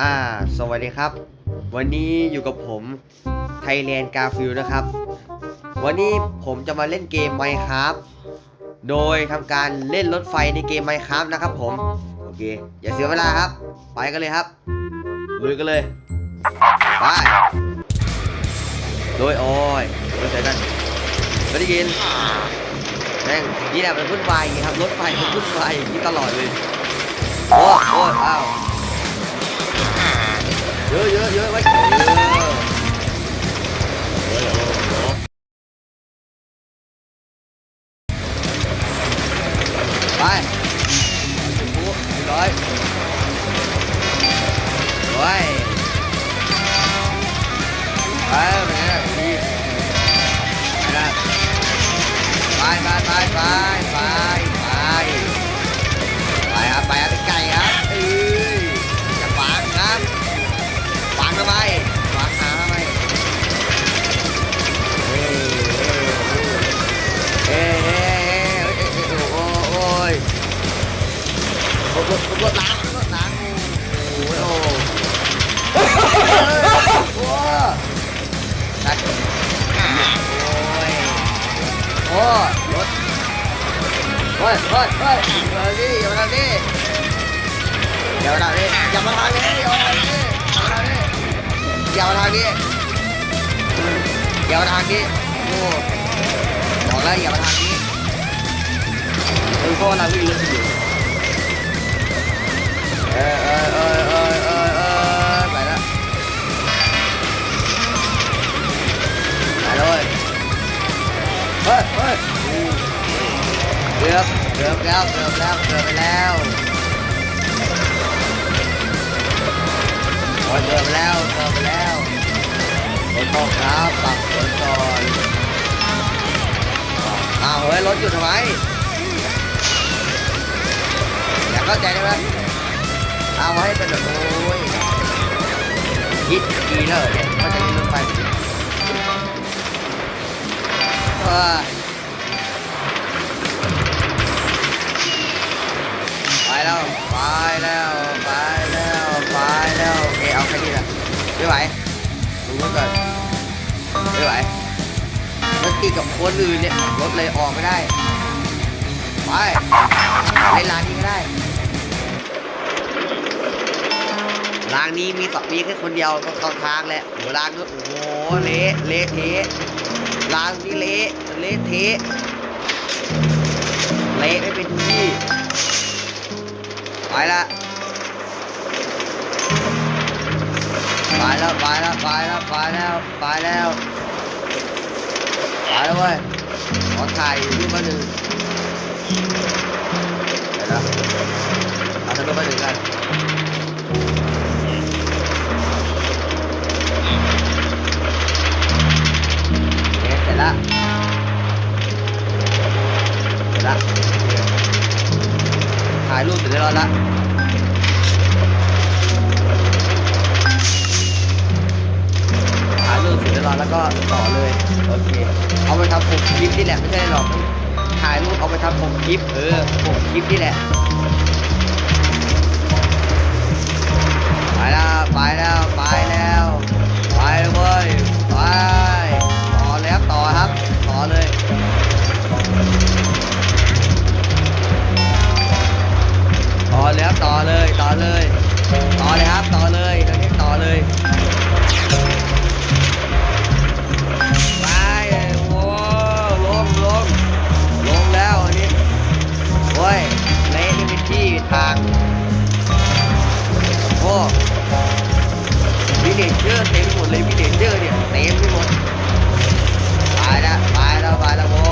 อ่า สวัสดีครับ วันนี้อยู่กับผม Thailand Garfield นะครับ วันนี้ผมจะมาเล่นเกม Minecraft โดยทำการเล่นรถไฟในเกม Minecraft นะครับผม โอเค อย่าเสียเวลาครับ ไปกันเลยครับลุยกันเลยไปโดยโอ้ยโดยใส่กันไม่ได้ยินแม่งนี่แหละมันวุ่นวายอย่างงี้ครับรถไฟมันวุ่นวายอย่างนี้ตลอดเลยโอ้โอ้อ้าว เยอะเยอะเยอะไรถรถรถล้างรถล้างโอ้ยโอ้โอ้ตัดโอ้ยโอ้รถเฮ้ยเฮ้ยเฮ้ยอย่ามาทำนี่อย่ามาทำนี่อย่ามาทำนี่อย่ามาทำนี่อย่ามาทำนี่อย่ามาทำนี่อย่ามาทำนี่โอ้บอกแล้วอย่ามาทำนี่เออเพราะว่าเราวิ่งเรื่องอยู่ เออเออเออเออเออเออไปแล้วไปเลยเฮ้ยเฮ้ยเกือบเกือบแล้วเกือบแล้วเกือบไปแล้วโอ้ยเกือบไปแล้วเกือบไปแล้วฝนตกครับปักฝนก่อนอ้าวเฮ้ยรถหยุดทำไมอยากเข้าใจได้ไหม เอาให้เป็นแบบโอ้ยคิดดีเลยเนี่ยว่าจะมีรถไฟว้าไปแล้วไปแล้วไปแล้วไปแล้วโอเคเอาแค่นี้แหละไม่ไหวดูรถก่อนไม่ไหวมันติดกับคนอื่นเนี่ยรถเลยออกไม่ได้ไปเล่นร้านนี้ก็ได้านนี้มีสองมีแค่คนเดียวก็เข้าทางแหละโหร้านก็โอ้โหเละเละเทะร้านนี้เละเละเทะเละไม่เป็นที่ไปละไปแล้วไปแล้วไปแล้วไปแล้วไปแล้วไปแล้วเว้ยขอถ่ายรูปมาหนึ่งเดี๋ยวนะเอาถ่ายรูปมาหนึ่งกัน ละถ่ายรูปเสร็จเรียบร้อยละถ่ายรูปเสร็จเรียบร้อยแล้วก็ต่อเลยโอเคเอาไปทำปกคลิปนี่แหละไม่ใช่หรอกถ่ายรูปเอาไปทำปกคลิปเออปกคลิปนี่แหละ วิเลเจอร์เต็มหมดเลยวิเลเจอร์เนี่ยเต็มไปหมดไปล้วไปแล้วไปแล้วโอ้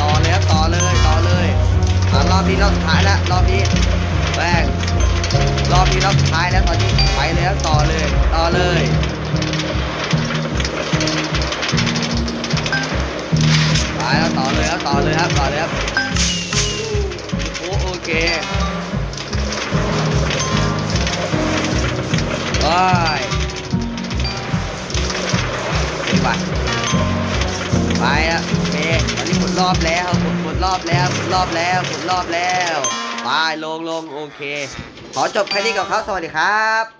ต่อเลยครับต่อเลยต่อเลยอะรอบนี้รอบสุดท้ายแล้วรอบนี้แป้งรอบนี้รอบสุดท้ายแล้วตอนนี้ไปเลยครับต่อเลยต่อเลยไปแล้วต่อเลยครับต่อเลยครับต่อเลยครับ รอบแล้วหมดหมดรอบแล้วหมดรอบแล้วหมดรอบแล้วไปลงลงโอเค ขอจบแค่นี้กับเขาสวัสดีครับ